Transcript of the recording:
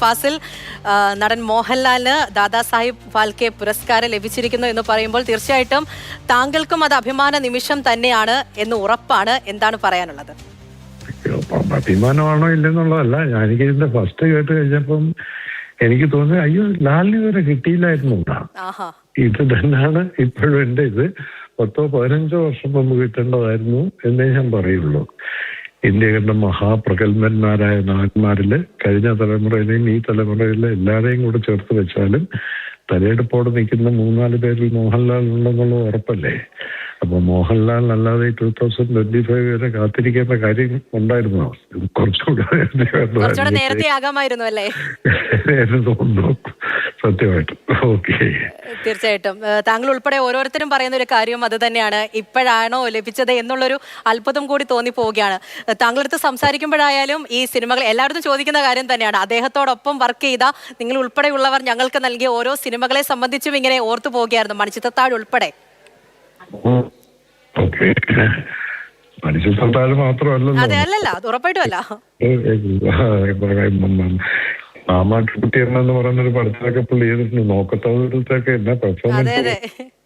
ഫാസിൽ നടൻ മോഹൻലാലിന് ദാദാസാഹിബ് ഫാൽക്കെ പുരസ്കാരം ലഭിച്ചിരിക്കുന്നു എന്ന് പറയുമ്പോൾ തീർച്ചയായിട്ടും താങ്കൾക്കും അത് അഭിമാന നിമിഷം തന്നെയാണ് എന്ന് ഉറപ്പാണ് എന്താണ് പറയാനുള്ളത്? അഭിമാനമാണോ ഇല്ലെന്നുള്ളതല്ല. ഞാൻ എനിക്ക് ഇതിന്റെ ഫസ്റ്റ് കേട്ട് കഴിഞ്ഞപ്പം എനിക്ക് തോന്നി അയ്യോ ലാലിന് വരെ കിട്ടിയില്ലായിരുന്നു ഇത് തന്നെയാണ് ഇപ്പോഴും എന്റെ ഇത്. പത്തോ പതിനഞ്ചോ വർഷം മുമ്പ് കിട്ടേണ്ടതായിരുന്നു എന്നേ ഞാൻ പറയുള്ളൂ. ഇന്ത്യ കണ്ട മഹാപ്രഗത്ഭന്മാരായ നായന്മാരിൽ കഴിഞ്ഞ തലമുറയിലെയും ഈ തലമുറയിലെ എല്ലാവരെയും കൂടെ ചേർത്ത് വെച്ചാലും തലയെടുപ്പോടെ നിൽക്കുന്ന മൂന്നാൽ പേരിൽ മോഹൻലാൽ ഉണ്ടെന്നുള്ളത് ഉറപ്പല്ലേ? അപ്പൊ മോഹൻലാൽ അല്ലാതെ ടൂ തൗസൻഡ് ട്വന്റി ഫൈവ് വരെ കാത്തിരിക്കേണ്ട കാര്യം ഉണ്ടായിരുന്നു? കുറച്ചുകൂടെ നേരത്തെ ആകാമായിരുന്നു അല്ലേ തോന്നുന്നു. സത്യമായിട്ടും. ഓക്കെ. തീർച്ചയായിട്ടും. താങ്കൾ ഉൾപ്പെടെ ഓരോരുത്തരും പറയുന്ന ഒരു കാര്യം അത് തന്നെയാണ്. ഇപ്പോഴാണോ ലഭിച്ചത് എന്നുള്ളൊരു അത്ഭുതം കൂടി തോന്നി പോവുകയാണ്. ഏഹ് താങ്കളടുത്ത് സംസാരിക്കുമ്പോഴായാലും ഈ സിനിമകൾ എല്ലായിടത്തും ചോദിക്കുന്ന കാര്യം തന്നെയാണ്. അദ്ദേഹത്തോടൊപ്പം വർക്ക് ചെയ്ത നിങ്ങൾ ഉൾപ്പെടെയുള്ളവർ ഞങ്ങൾക്ക് നൽകിയ ഓരോ സിനിമകളെ സംബന്ധിച്ചും ഇങ്ങനെ ഓർത്തു പോവുകയായിരുന്നു. മണിച്ചിത്രത്താഴ് ഉൾപ്പെടെ. മനുഷ്യ മാത്രമല്ല അതെ അല്ലല്ല. അത് ഉറപ്പായിട്ടും അല്ല. മാമാട്ടുകുട്ടി എന്ന് പറയുന്നൊരു പടത്തിലൊക്കെ പുള്ളി ചെയ്തിട്ടുണ്ട്. നോക്കത്തോടത്തൊക്കെ എന്നാ പെർഫോമൻസ്